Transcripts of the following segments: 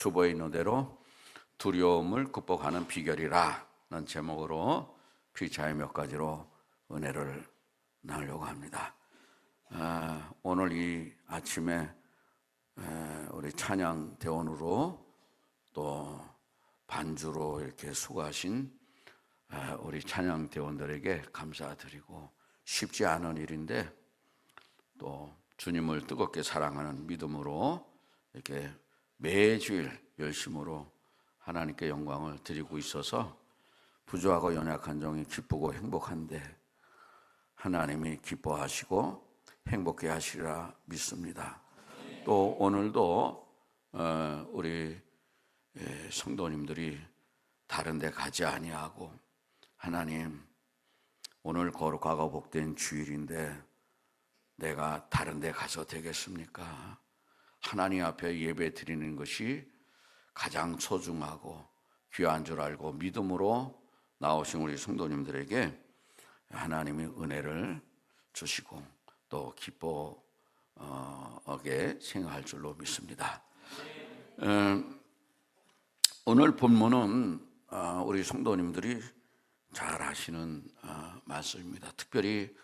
주보에 있는 대로 두려움을 극복하는 비결이라는 제목으로 피차의 몇 가지로 은혜를 나누려고 합니다. 아, 오늘 이 아침에 에, 우리 찬양 대원으로 또 반주로 이렇게 수고하신 에, 우리 찬양 대원들에게 감사드리고 쉽지 않은 일인데 또 주님을 뜨겁게 사랑하는 믿음으로 이렇게 매주일 열심으로 하나님께 영광을 드리고 있어서 부조하고 연약한 종이 기쁘고 행복한데 하나님이 기뻐하시고 행복해 하시리라 믿습니다. 또 오늘도 어, 우리 예, 성도님들이 다른 데 가지 아니하고 하나님 오늘 거룩하고 복된 주일인데 내가 다른 데 가서 되겠습니까? 하나님 앞에 예배 드리는 것이 가장 소중하고 귀한 줄 알고 믿음으로 나오신 우리 성도님들에게 하나님이 은혜를 주시고 또 기뻐하게 생각할 줄로 믿습니다. 음, 오늘 본문은 어, 우리 성도님들이 잘 아시는 어, 말씀입니다. 특별히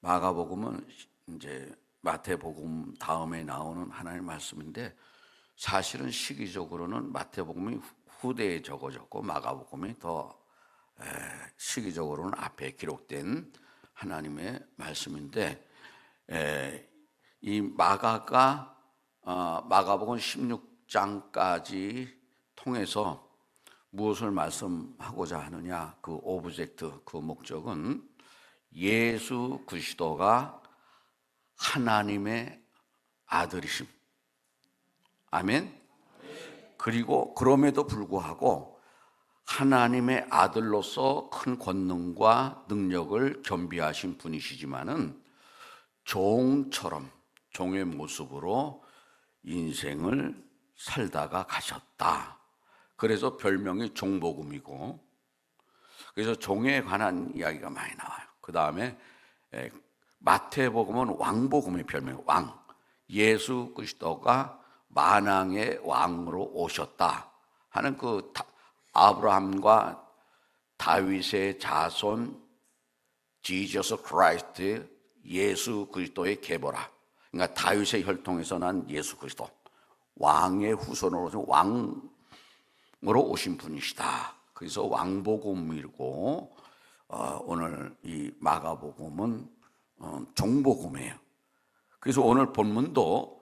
마가복음은 이제 마태복음 다음에 나오는 하나님의 말씀인데 사실은 시기적으로는 마태복음이 후대에 적어졌고 마가복음이 더 시기적으로는 앞에 기록된 하나님의 말씀인데 이 마가가 어, 마가복음 16장까지 통해서 무엇을 말씀하고자 하느냐 그 오브젝트 그 목적은 예수 그리스도가 하나님의 아들이심. 아멘. 그리고 그럼에도 불구하고 하나님의 아들로서 큰 권능과 능력을 겸비하신 분이시지만은 종처럼 종의 모습으로 인생을 살다가 가셨다. 그래서 별명이 종복음이고 그래서 종에 관한 이야기가 많이 나와요. 그 다음에 마태복음은 왕복음의 별명 왕. 예수 그리스도가 만왕의 왕으로 오셨다 하는 그 아브라함과 다윗의 자손 지저스 크라이스트 예수 그리스도의 계보라. 그러니까 다윗의 혈통에서 난 예수 그리스도 왕의 후손으로 왕으로 오신 분이시다. 그래서 왕복음이고 어, 오늘 이 마가복음은 어, 종복음이에요. 그래서 오늘 본문도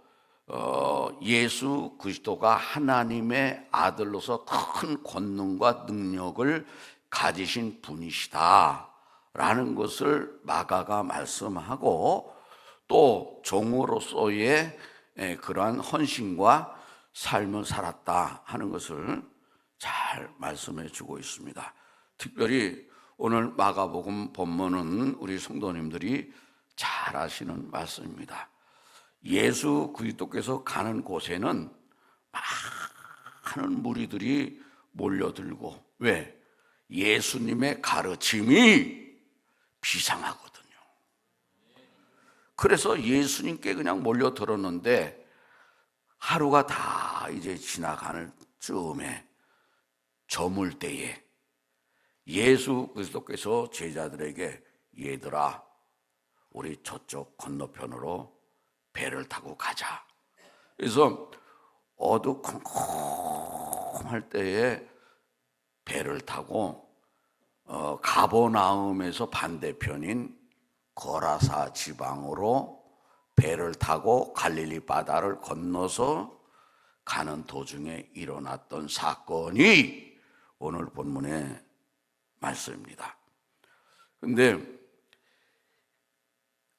어, 예수 그리스도가 하나님의 아들로서 큰 권능과 능력을 가지신 분이시다라는 것을 마가가 말씀하고 또 종으로서의 그러한 헌신과 삶을 살았다 하는 것을 잘 말씀해 주고 있습니다. 특별히 오늘 마가복음 본문은 우리 성도님들이 잘 아시는 말씀입니다. 예수 그리스도께서 가는 곳에는 많은 무리들이 몰려들고 왜? 예수님의 가르침이 비상하거든요. 그래서 예수님께 그냥 몰려들었는데 하루가 다 이제 지나가는 즈음에 저물 때에 예수 그리스도께서 제자들에게 얘들아 우리 저쪽 건너편으로 배를 타고 가자. 그래서 어두컴컴할 때에 배를 타고 어, 가보나움에서 반대편인 거라사 지방으로 배를 타고 갈릴리 바다를 건너서 가는 도중에 일어났던 사건이 오늘 본문의 말씀입니다. 근데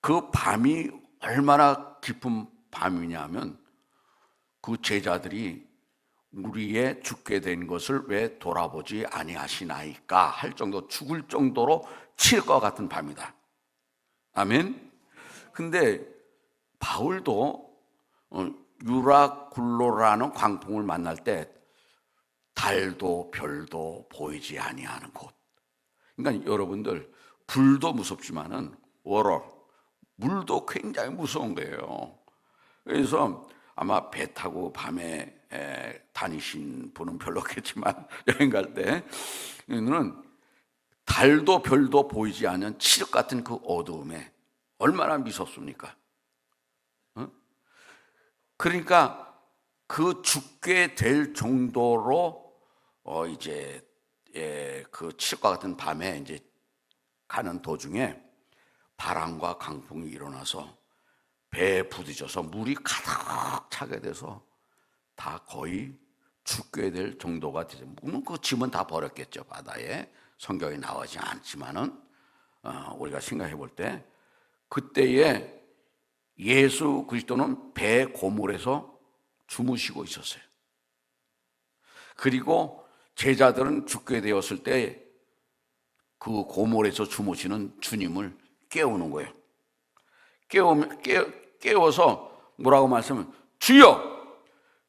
그 밤이 얼마나 깊은 밤이냐면 그 제자들이 우리의 죽게 된 것을 왜 돌아보지 아니하시나이까 할 정도 죽을 정도로 칠것 같은 밤이다. 아멘. 근데 바울도 어, 유라굴로라는 광풍을 만날 때 달도 별도 보이지 아니하는 곳. 그러니까 여러분들 불도 무섭지만은 월월 물도 굉장히 무서운 거예요. 그래서 아마 배 타고 밤에 에, 다니신 분은 별로 없겠지만 여행 갈 때는 달도 별도 보이지 않는 칠흑 같은 그 어두움에 얼마나 미섭습니까? 어? 그러니까 그 죽게 될 정도로 어 이제 예, 그 칠흑과 같은 밤에 이제 가는 도중에 바람과 강풍이 일어나서 배에 부딪혀서 물이 가득 차게 돼서 다 거의 죽게 될 정도가 되죠. 물론 그 짐은 다 버렸겠죠 바다에 성경에 나오지 않지만은 어, 우리가 생각해 볼 때 그때에 예수 그리스도는 배 고물에서 주무시고 있었어요. 그리고 제자들은 죽게 되었을 때 그 고물에서 주무시는 주님을 깨우는 거예요. 깨우면 깨, 깨워서 뭐라고 말씀을 주여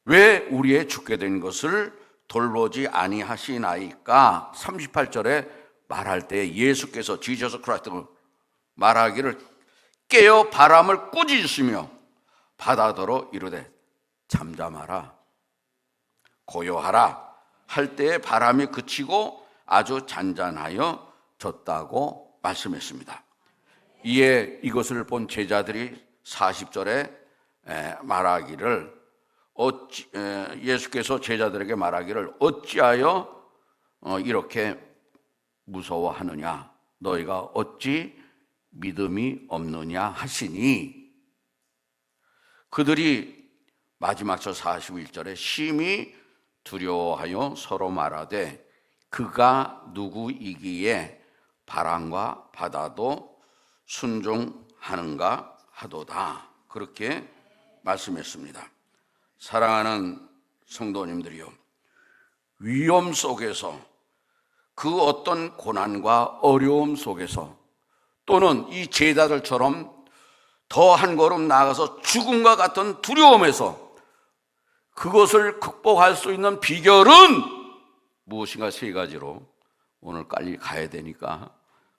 왜 우리의 죽게 된 것을 돌보지 아니하시나이까 38절에 말할 때 예수께서 지저스 크라이스트를 말하기를 깨어 바람을 꾸짖으시며 바다더러 이르되 잠잠하라 고요하라 할 때에 바람이 그치고 아주 잔잔하여 졌다고 말씀했습니다. 이에 이것을 본 제자들이 40절에 말하기를 어찌, 예수께서 제자들에게 말하기를 어찌하여 어, 이렇게 무서워하느냐? 너희가 어찌 믿음이 없느냐 하시니? 그들이 마지막 절 41절에 심히 두려워하여 서로 말하되 그가 누구이기에 바람과 바다도 순종하는가 하도다 그렇게 말씀했습니다. 사랑하는 성도님들이요. 위험 속에서 그 어떤 고난과 어려움 속에서 또는 이 제자들처럼 더 한 걸음 나아가서 죽음과 같은 두려움에서 그것을 극복할 수 있는 비결은 무엇인가 세 가지로 오늘 빨리 가야 되니까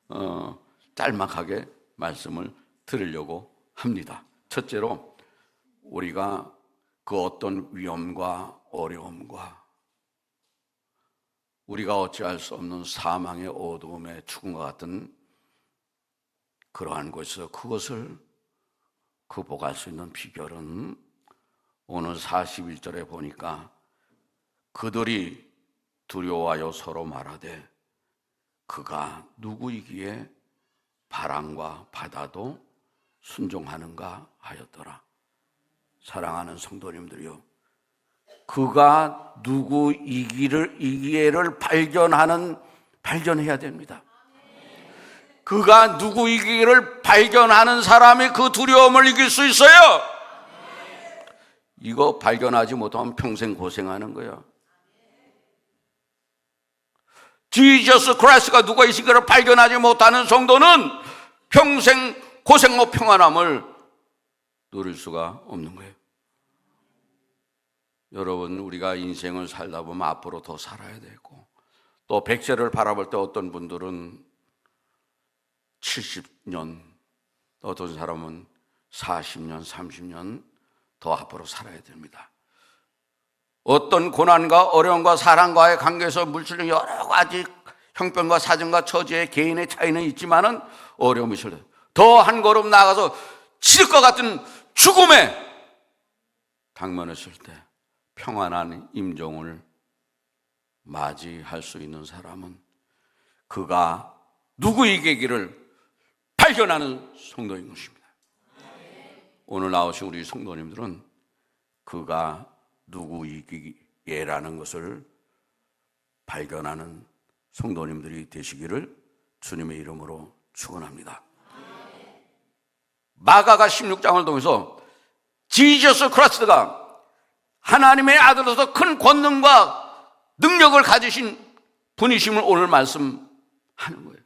어, 짤막하게 말씀을 드리려고 합니다. 첫째로 우리가 그 어떤 위험과 어려움과 우리가 어찌할 수 없는 사망의 어두움에 죽음과 같은 그러한 곳에서 그것을 극복할 수 있는 비결은 오늘 41절에 보니까 그들이 두려워하여 서로 말하되 그가 누구이기에 바람과 바다도 순종하는가 하였더라. 사랑하는 성도님들이요. 그가 누구 이기를 이기를 발견하는 발견해야 됩니다. 그가 누구 이기를 발견하는 사람이 그 두려움을 이길 수 있어요. 이거 발견하지 못하면 평생 고생하는 거예요. 지저스 크라이스가 누가 이신가를 발견하지 못하는 성도는 평생 고생과 평안함을 누릴 수가 없는 거예요. 여러분, 우리가 인생을 살다 보면 앞으로 더 살아야 되고, 또 백세를 바라볼 때 어떤 분들은 70년, 어떤 사람은 40년, 30년 더 앞으로 살아야 됩니다. 어떤 고난과 어려움과 사랑과의 관계에서 물질적 여러 가지 형편과 사정과 처지의 개인의 차이는 있지만은 어려움이 실려. 더한 걸음 나아가서 칠 것 같은 죽음에 당면했을 때 평안한 임종을 맞이할 수 있는 사람은 그가 누구이기를 발견하는 성도인 것입니다. 오늘 나오신 우리 성도님들은 그가 누구이기에라는 것을 발견하는 성도님들이 되시기를 주님의 이름으로 축원합니다. 마가가 16장을 통해서 지저스 크라스가 하나님의 아들로서 큰 권능과 능력을 가지신 분이심을 오늘 말씀하는 거예요.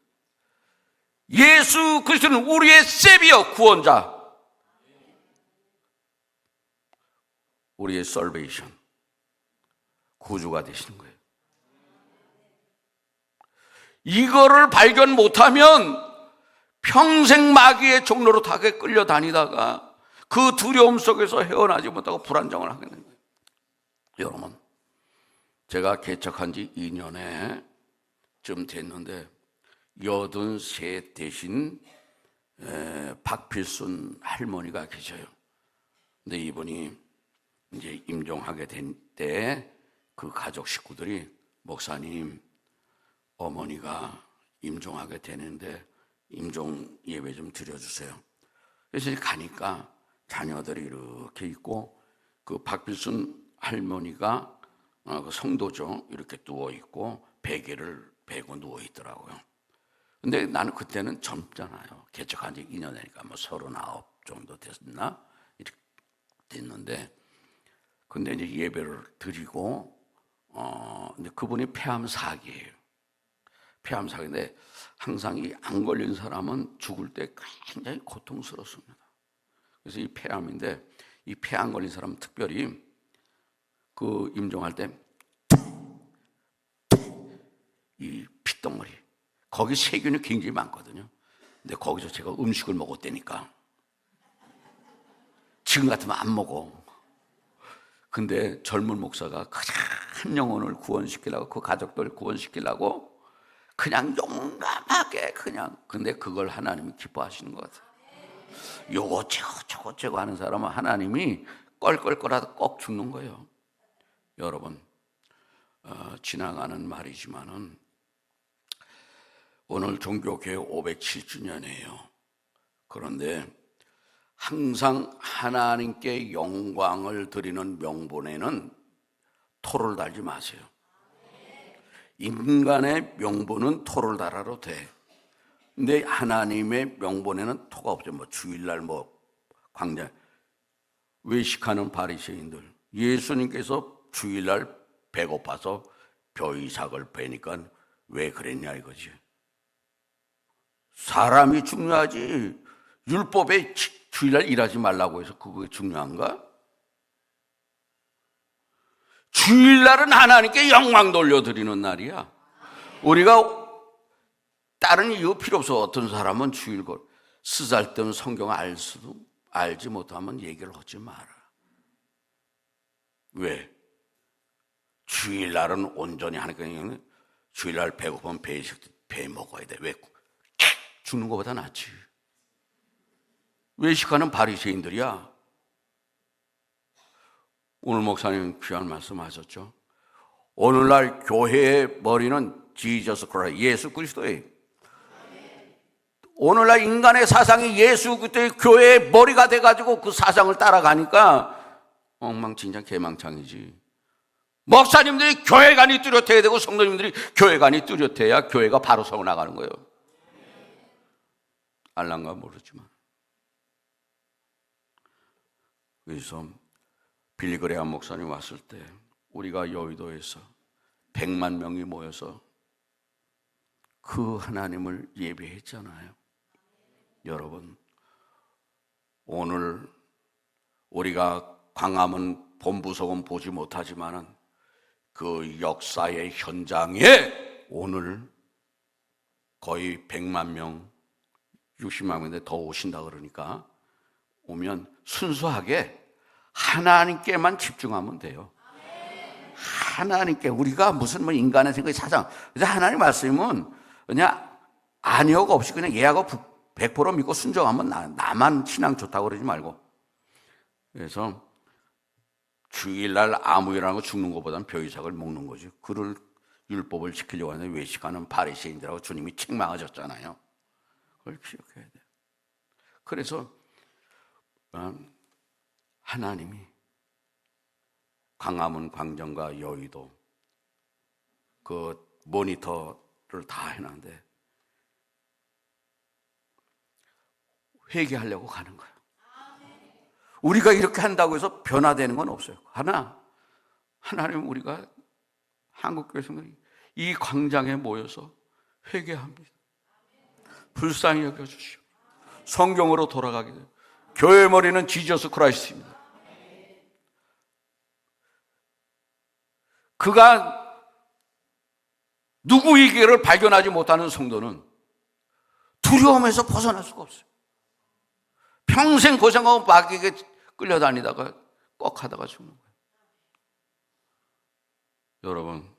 예수 그리스도는 우리의 세비어 구원자. 우리의 설베이션 구주가 되시는 거예요. 이거를 발견 못하면 평생 마귀의 종로로 타게 끌려다니다가 그 두려움 속에서 헤어나지 못하고 불안정을 하게 거예요. 여러분, 제가 개척한 지 2년에 좀 됐는데 여든 세 대신 에, 박필순 할머니가 계셔요. 근데 이분이 이제 임종하게 된 때 그 가족 식구들이 목사님 어머니가 임종하게 되는데 임종 예배 좀 드려주세요. 그래서 가니까 자녀들이 이렇게 있고 그 박필순 할머니가 어, 그 성도죠 이렇게 누워 있고 베개를 베고 누워 있더라고요. 근데 나는 그때는 젊잖아요. 개척한 지 2년 되니까 뭐 서른아홉 정도 됐나 이렇게 됐는데 근데 이제 예배를 드리고 어 이제 그분이 폐암 사기예요. 폐암 사기인데 항상 이 안 걸린 사람은 죽을 때 굉장히 고통스럽습니다. 그래서 이 폐암인데 이 폐 안 걸린 사람 은 특별히 그 임종할 때 이 핏덩어리 거기 세균이 굉장히 많거든요. 근데 거기서 제가 음식을 먹었다니까 지금 같으면 안 먹어. 근데 젊은 목사가 큰 영혼을 구원시키려고 그 가족들 구원시키려고 그냥 용감하게 그냥 근데 그걸 하나님이 기뻐하시는 것 같아요. 요거 저거 저거 저거 하는 사람은 하나님이 껄껄껄하다 꼭 죽는 거예요. 여러분 어, 지나가는 말이지만은 오늘 종교교회 507주년이에요. 그런데 항상 하나님께 영광을 드리는 명분에는 토를 달지 마세요. 인간의 명분은 토를 달아도 돼. 근데 하나님의 명분에는 토가 없죠. 뭐 주일날 뭐 광장 외식하는 바리새인들 예수님께서 주일날 배고파서 벼이삭을 베니까 왜 그랬냐 이거지. 사람이 중요하지 율법에 주일날 일하지 말라고 해서 그게 중요한가? 주일날은 하나님께 영광 돌려드리는 날이야. 우리가 다른 이유 필요 없어. 어떤 사람은 주일 걸 쓰잘데없는 성경 알 수도 알지 못하면 얘기를 하지 마라. 왜? 주일날은 온전히 하니까 주일날 배고프면 배, 배 먹어야 돼. 왜? 죽는 것보다 낫지. 외식하는 바리새인들이야. 오늘 목사님 귀한 말씀하셨죠. 오늘날 교회의 머리는 지저스 크라이 예수 그리스도예요. 오늘날 인간의 사상이 예수 그리스도의 교회의 머리가 돼가지고 그 사상을 따라가니까 엉망진창 개망창이지. 목사님들이 교회관이 뚜렷해야 되고 성도님들이 교회관이 뚜렷해야 교회가 바로 서고 나가는 거예요. 알란가 모르지만. 그래서 빌리그레아 목사님 왔을 때 우리가 여의도에서 100만 명이 모여서 그 하나님을 예배했잖아요. 여러분, 오늘 우리가 광화문 본부석은 보지 못하지만은 그 역사의 현장에 오늘 거의 100만 명, 60만 명인데 더 오신다 그러니까 오면 순수하게 하나님께만 집중하면 돼요. 하나님께 우리가 무슨 뭐 인간의 생각이 사장. 그래서 하나님 말씀은 그냥 아니어가 없이 그냥 예하고 100% 믿고 순종하면 나, 나만 신앙 좋다고 그러지 말고. 그래서 주일날 아무 일 안 하고 죽는 것보다는 벼이삭을 먹는 거지. 그를 율법을 지키려고 하는 외식하는 바리새인들하고 주님이 책망하셨잖아요. 그걸 기억해야 돼요. 그래서 하나님이 광화문 광장과 여의도 그 모니터를 다 해놨는데 회개하려고 가는 거예요. 우리가 이렇게 한다고 해서 변화되는 건 없어요. 하나, 하나님 우리가 한국교회에서 이 광장에 모여서 회개합니다. 불쌍히 여겨주시오. 성경으로 돌아가게 돼요. 교회 머리는 지저스 크라이스트입니다. 그가 누구이기를 발견하지 못하는 성도는 두려움에서 벗어날 수가 없어요. 평생 고생하고 마귀에게 끌려다니다가 꺽 하다가 죽는 거예요. 여러분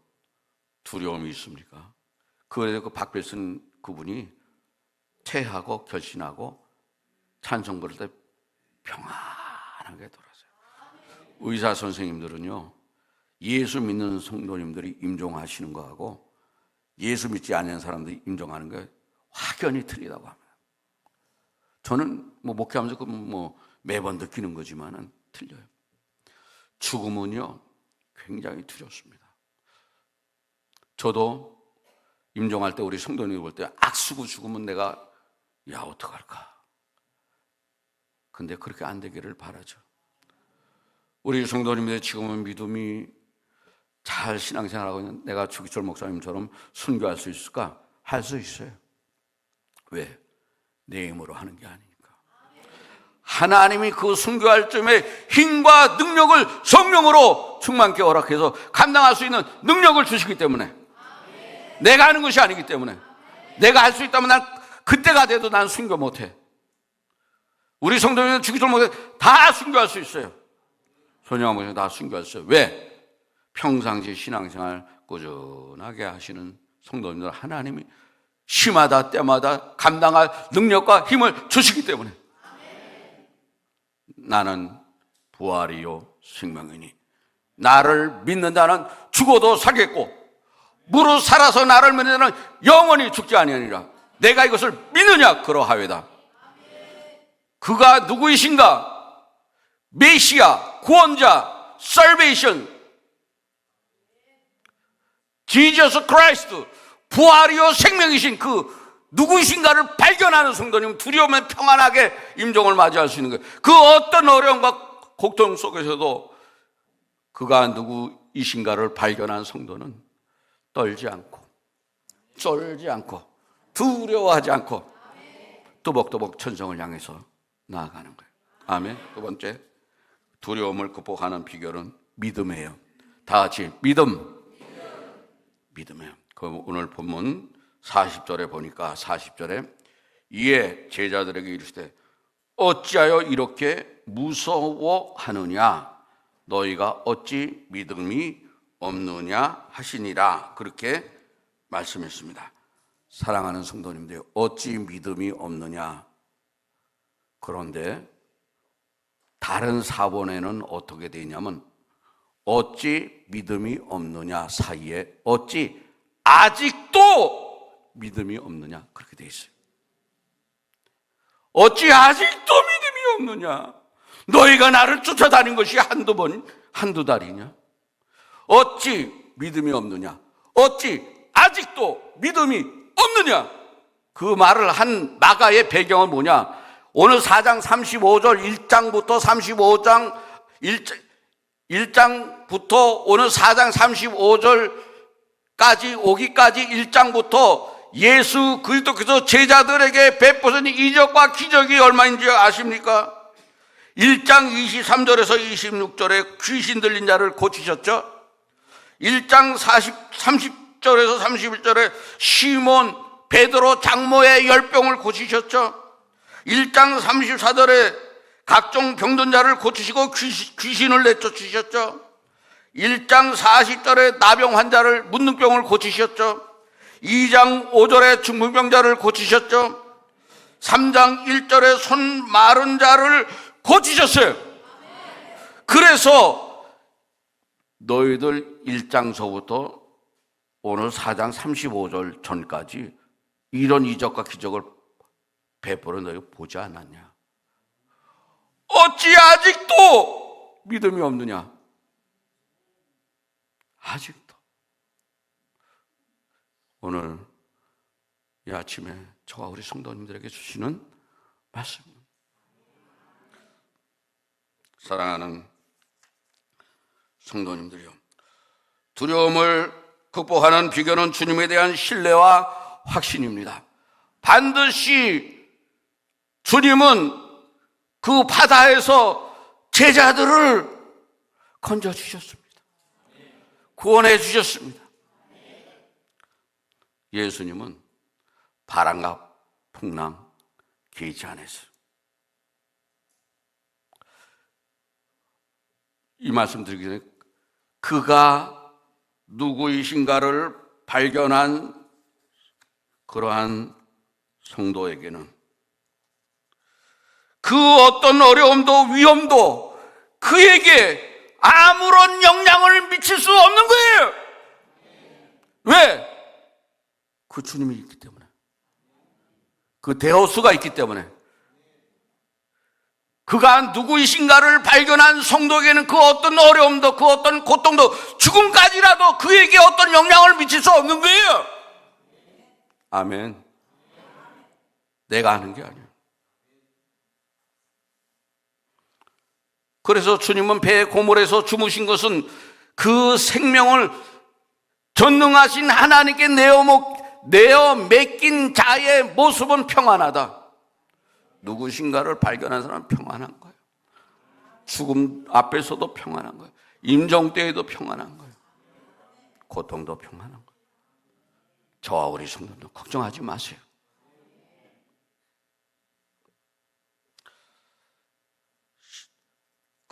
두려움이 있습니까? 그래도 그 박필순 그분이 퇴하고 결신하고 찬송 부를 때 평안하게 돌아서요. 의사 선생님들은요 예수 믿는 성도님들이 임종하시는 거하고 예수 믿지 않는 사람들이 임종하는 게 확연히 틀리다고 합니다. 저는 뭐 목회하면서 그뭐 매번 느끼는 거지만은 틀려요. 죽음은요 굉장히 두렵습니다. 저도 임종할 때 우리 성도님 볼 때 악수고 죽으면 내가 야 어떡할까? 근데 그렇게 안 되기를 바라죠. 우리 성도님들 지금은 믿음이 잘 신앙생활하고 있는 내가 주기철 목사님처럼 순교할 수 있을까? 할 수 있어요. 왜? 내 힘으로 하는 게 아니니까. 하나님이 그 순교할 쯤에 힘과 능력을 성령으로 충만케 허락해서 감당할 수 있는 능력을 주시기 때문에 내가 하는 것이 아니기 때문에 내가 할 수 있다면 난 그때가 돼도 난 순교 못해. 우리 성도님은 목사 다 순교할 수 있어요. 소녀 목사 다 순교할 수 있어요. 왜? 평상시 신앙생활 꾸준하게 하시는 성도님들 하나님이 심하다 때마다 감당할 능력과 힘을 주시기 때문에 나는 부활이요 생명이니 나를 믿는다는 죽어도 살겠고 무릇 살아서 나를 믿는 자는 영원히 죽지 아니하니라 내가 이것을 믿느냐 그러하외다 그가 누구이신가 메시아 구원자 살베이션 지저스 크라이스트 부활이요 생명이신 그 누구이신가를 발견하는 성도님 두려우면 평안하게 임종을 맞이할 수 있는 거예요. 그 어떤 어려움과 고통 속에서도 그가 누구이신가를 발견한 성도는 떨지 않고 쫄지 않고 두려워하지 않고 또박또박 천성을 향해서 나아가는 거예요. 아멘. 두 번째 두려움을 극복하는 비결은 믿음이에요. 다 같이 믿음. 믿음이에요. 그 오늘 본문 40절에 보니까 40절에 이에 제자들에게 이르시되 어찌하여 이렇게 무서워하느냐 너희가 어찌 믿음이 없느냐 하시니라 그렇게 말씀했습니다. 사랑하는 성도님들 어찌 믿음이 없느냐 그런데 다른 사본에는 어떻게 되냐면 어찌 믿음이 없느냐 사이에 어찌 아직도 믿음이 없느냐 그렇게 돼 있어요. 어찌 아직도 믿음이 없느냐? 너희가 나를 쫓아다닌 것이 한두 번, 한두 달이냐? 어찌 믿음이 없느냐? 어찌 아직도 믿음이 없느냐? 그 말을 한 마가의 배경은 뭐냐? 오늘 4장 35절 1장부터 35장 1장 1 장부터 오늘 4장 35절까지 오기까지 1장부터 예수 그리스도께서 제자들에게 베푸신 이적과 기적이 얼마인지 아십니까? 1장 23절에서 26절에 귀신 들린 자를 고치셨죠? 1장 40, 30절에서 31절에 시몬 베드로 장모의 열병을 고치셨죠? 1장 34절에 각종 병든 자를 고치시고 귀신 을 내쫓으셨죠. 1장 40절에 나병 환자를 문둥병을 고치셨죠. 2장 5절에 중풍병자를 고치셨죠. 3장 1절에 손 마른 자를 고치셨어요. 그래서 너희들 1장서부터 오늘 4장 35절 전까지 이런 이적과 기적을 베풀어 너희 보지 않았냐? 어찌 아직도 믿음이 없느냐? 아직도. 오늘 이 아침에 저와 우리 성도님들에게 주시는 말씀. 사랑하는 성도님들이요. 두려움을 극복하는 비결은 주님에 대한 신뢰와 확신입니다. 반드시 주님은 그 바다에서 제자들을 건져 주셨습니다. 구원해 주셨습니다. 예수님은 바람과 풍랑 개의치 않았어요. 이 말씀 드리기 전에 그가 누구이신가를 발견한 그러한 성도에게는 그 어떤 어려움도 위험도 그에게 아무런 영향을 미칠 수 없는 거예요. 왜? 그 주님이 있기 때문에. 그 대호수가 있기 때문에. 그가 누구이신가를 발견한 성도에게는 그 어떤 어려움도 그 어떤 고통도 죽음까지라도 그에게 어떤 영향을 미칠 수 없는 거예요. 아멘. 내가 하는 게 아니에요. 그래서 주님은 배의 고물에서 주무신 것은 그 생명을 전능하신 하나님께 내어, 먹, 내어 맡긴 자의 모습은 평안하다. 누구신가를 발견한 사람은 평안한 거예요. 죽음 앞에서도 평안한 거예요. 임종 때에도 평안한 거예요. 고통도 평안한 거예요. 저와 우리 성도도 걱정하지 마세요.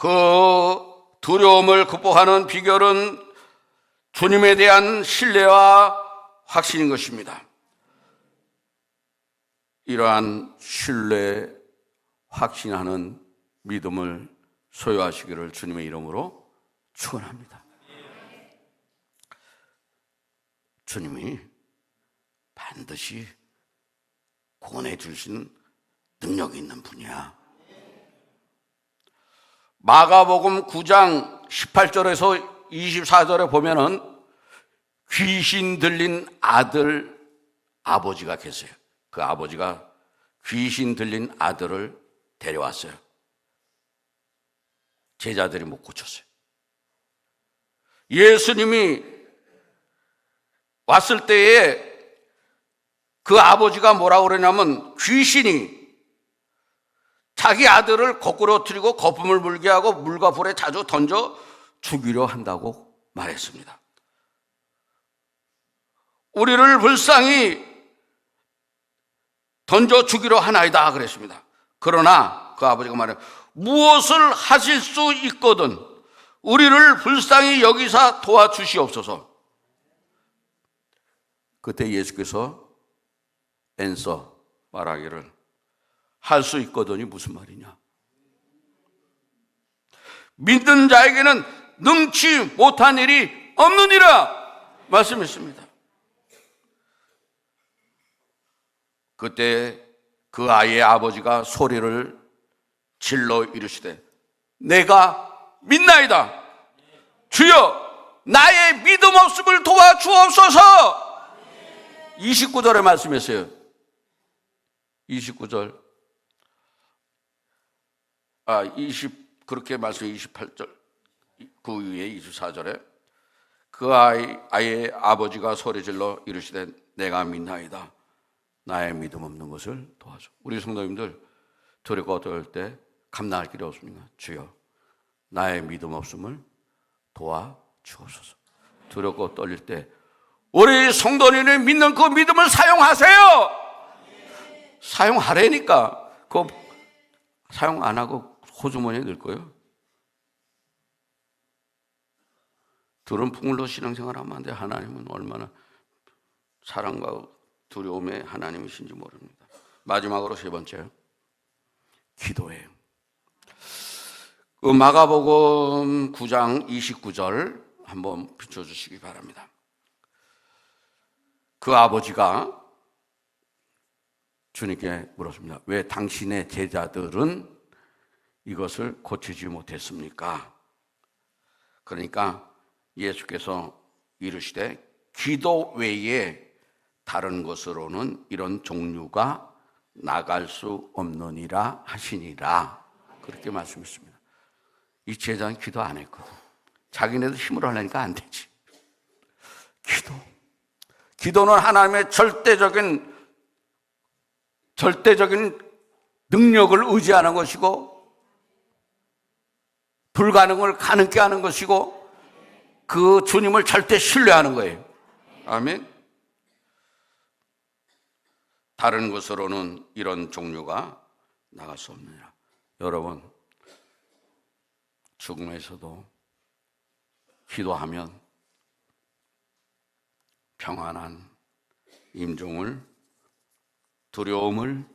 그 두려움을 극복하는 비결은 주님에 대한 신뢰와 확신인 것입니다. 이러한 신뢰, 확신하는 믿음을 소유하시기를 주님의 이름으로 축원합니다. 주님이 반드시 구원해 주시는 능력이 있는 분이야. 마가복음 9장 18절에서 24절에 보면은 귀신 들린 아들 아버지가 계세요. 그 아버지가 귀신 들린 아들을 데려왔어요. 제자들이 못 고쳤어요. 예수님이 왔을 때에 그 아버지가 뭐라고 그러냐면 귀신이 자기 아들을 거꾸로 틀리고 거품을 물게 하고 물과 불에 자주 던져 죽이려 한다고 말했습니다. 우리를 불쌍히 던져 죽이려 하나이다 그랬습니다. 그러나 그 아버지가 말해 무엇을 하실 수 있거든 우리를 불쌍히 여기사 도와주시옵소서. 그때 예수께서 앤서 말하기를 할 수 있거든이 무슨 말이냐? 믿는 자에게는 능치 못한 일이 없느니라 말씀했습니다. 그때 그 아이의 아버지가 소리를 질러 이르시되 내가 믿나이다. 주여 나의 믿음 없음을 도와주옵소서. 29절에 말씀했어요. 29절. 아, 20 그렇게 말씀 28절. 그 위에 24절에 그 아이 아이의 아버지가 소리질러 이르시되 내가 믿나이다. 나의 믿음 없는 것을 도와줘. 우리 성도님들 두렵고 어떨 때 감당할 길이 없습니까? 주여 나의 믿음 없음을 도와 주옵소서. 두렵고 떨릴 때 우리 성도님을 믿는 그 믿음을 사용하세요. 사용하라니까. 그 사용 안 하고 호주머니에 넣을 거예요. 두른 풍물로 신앙생활 하면 안 돼. 하나님은 얼마나 사랑과 두려움의 하나님이신지 모릅니다. 마지막으로 세 번째, 기도해요. 그 마가복음 9장 29절 한번 비춰주시기 바랍니다. 그 아버지가 주님께 물었습니다. 왜 당신의 제자들은 이것을 고치지 못했습니까? 그러니까 예수께서 이르시되 기도 외에 다른 것으로는 이런 종류가 나갈 수 없느니라 하시니라. 그렇게 말씀했습니다. 이 제자는 기도 안 했거든. 자기네들 힘으로 하려니까 안 되지. 기도. 기도는 하나님의 절대적인, 절대적인 능력을 의지하는 것이고, 불가능을 가능케 하는 것이고, 그 주님을 절대 신뢰하는 거예요. 아멘. 다른 것으로는 이런 종류가 나갈 수 없느니라. 여러분, 죽음에서도 기도하면 평안한 임종을 두려움을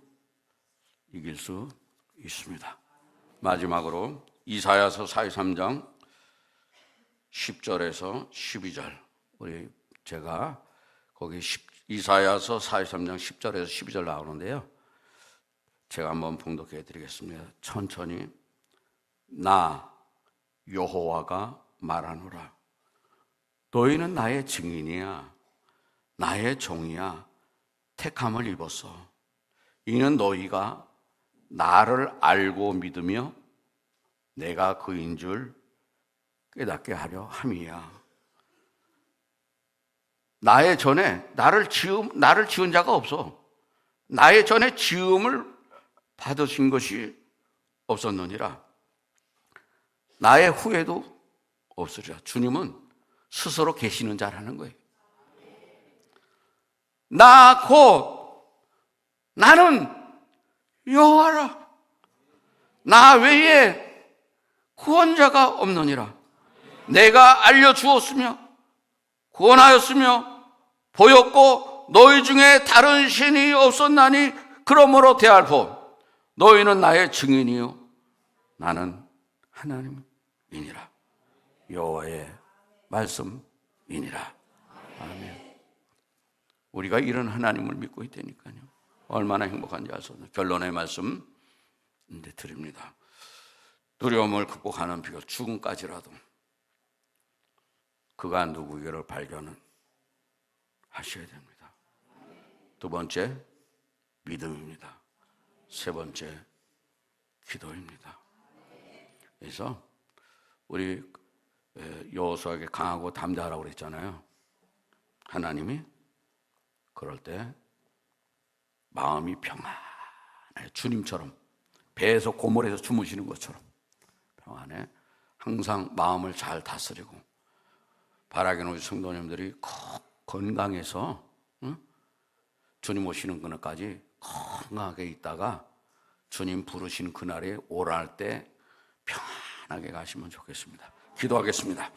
이길 수 있습니다. 마지막으로 이사야서 43장 10절에서 12절. 우리 제가 거기 10, 이사야서 43장 10절에서 12절 나오는데요. 제가 한번 봉독해 드리겠습니다. 천천히 나 여호와가 말하노라. 너희는 나의 증인이야. 나의 종이야. 택함을 입었어. 이는 너희가 나를 알고 믿으며 내가 그인 줄 깨닫게 하려 함이야 나의 전에 나를 지음 나를 지은 자가 없어 나의 전에 지음을 받으신 것이 없었느니라 나의 후에도 없으리라. 주님은 스스로 계시는 자라는 거예요. 나 곧 나는 여호와라. 나 외에 구원자가 없느니라. 내가 알려 주었으며 구원하였으며 보였고 너희 중에 다른 신이 없었나니 그러므로 대할포 너희는 나의 증인이요 나는 하나님이니라. 여호와의 말씀이니라. 아멘. 우리가 이런 하나님을 믿고 있다니까요. 얼마나 행복한지 아소서. 결론의 말씀 드립니다. 두려움을 극복하는 비결 죽음까지라도 그가 누구기를 발견은 하셔야 됩니다. 두 번째 믿음입니다. 세 번째 기도입니다. 그래서 우리 여호수아에게 강하고 담대하라고 그랬잖아요. 하나님이 그럴 때 마음이 평안해. 주님처럼 배에서 고물에서 주무시는 것처럼 평안해. 항상 마음을 잘 다스리고 바라기는 우리 성도님들이 꼭 건강해서 응? 주님 오시는 그날까지 건강하게 있다가 주님 부르신 그날에 오랄 때 평안하게 가시면 좋겠습니다. 기도하겠습니다.